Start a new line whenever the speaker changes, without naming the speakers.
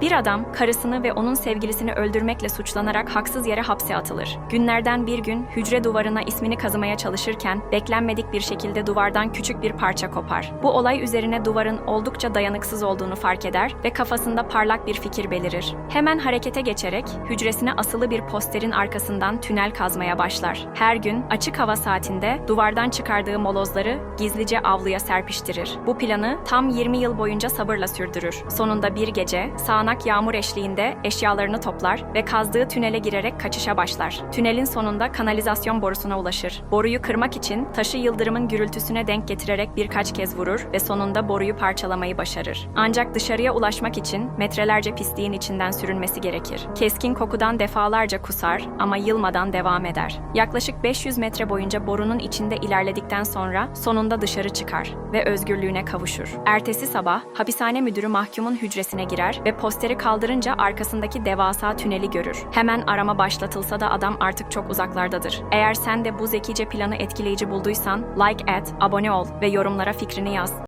Bir adam karısını ve onun sevgilisini öldürmekle suçlanarak haksız yere hapse atılır. Günlerden bir gün hücre duvarına ismini kazımaya çalışırken beklenmedik bir şekilde duvardan küçük bir parça kopar. Bu olay üzerine duvarın oldukça dayanıksız olduğunu fark eder ve kafasında parlak bir fikir belirir. Hemen harekete geçerek hücresine asılı bir posterin arkasından tünel kazmaya başlar. Her gün açık hava saatinde duvardan çıkardığı molozları gizlice avluya serpiştirir. Bu planı tam 20 yıl boyunca sabırla sürdürür. Sonunda bir gece sağanak yağmur eşliğinde eşyalarını toplar ve kazdığı tünele girerek kaçışa başlar. Tünelin sonunda kanalizasyon borusuna ulaşır. Boruyu kırmak için taşı yıldırımın gürültüsüne denk getirerek birkaç kez vurur ve sonunda boruyu parçalamayı başarır. Ancak dışarıya ulaşmak için metrelerce pisliğin içinden sürünmesi gerekir. Keskin kokudan defalarca kusar ama yılmadan devam eder. Yaklaşık 500 metre boyunca borunun içinde ilerledikten sonra sonunda dışarı çıkar ve özgürlüğüne kavuşur. Ertesi sabah hapishane müdürü mahkumun hücresine girer ve posteri kaldırınca arkasındaki devasa tüneli görür. Hemen arama başlatılsa da adam artık çok uzaklardadır. Eğer sen de bu zekice planı etkileyici bulduysan like et, abone ol ve yorumlara fikrini yaz.